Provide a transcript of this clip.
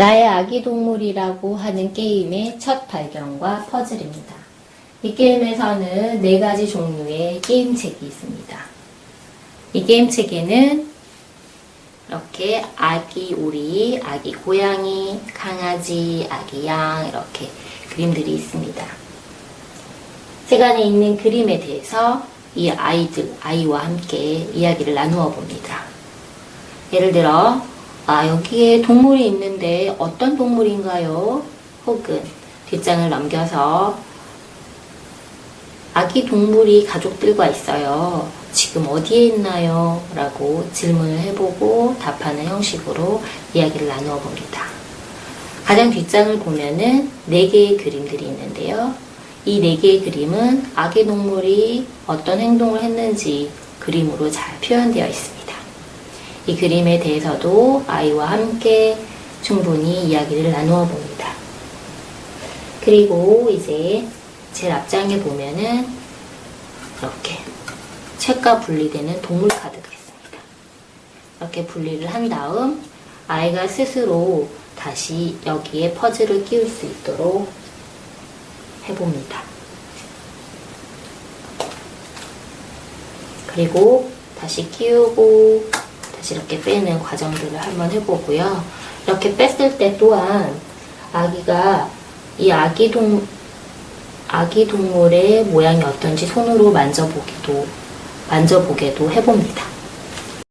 나의 아기 동물이라고 하는 게임의 첫 발견과 퍼즐입니다. 이 게임에서는 네 가지 종류의 게임책이 있습니다. 이 게임책에는 이렇게 아기 오리, 아기 고양이, 강아지, 아기 양 이렇게 그림들이 있습니다. 세간에 있는 그림에 대해서 이 아이들, 아이와 함께 이야기를 나누어 봅니다. 예를 들어, 아, 여기에 동물이 있는데 어떤 동물인가요? 혹은 뒷장을 넘겨서 아기 동물이 가족들과 있어요. 지금 어디에 있나요? 라고 질문을 해보고 답하는 형식으로 이야기를 나누어 봅니다. 가장 뒷장을 보면은 네 개의 그림들이 있는데요. 이네 개의 그림은 아기 동물이 어떤 행동을 했는지 그림으로 잘 표현되어 있습니다. 이 그림에 대해서도 아이와 함께 충분히 이야기를 나누어 봅니다. 그리고 이제 제일 앞장에 보면은 이렇게 책과 분리되는 동물 카드가 있습니다. 이렇게 분리를 한 다음 아이가 스스로 다시 여기에 퍼즐을 끼울 수 있도록 해봅니다. 그리고 다시 끼우고 이렇게 빼는 과정들을 한번 해보고요. 이렇게 뺐을 때 또한 아기가 이 아기 동 아기 동물의 모양이 어떤지 손으로 만져보기도 만져보게도 해봅니다.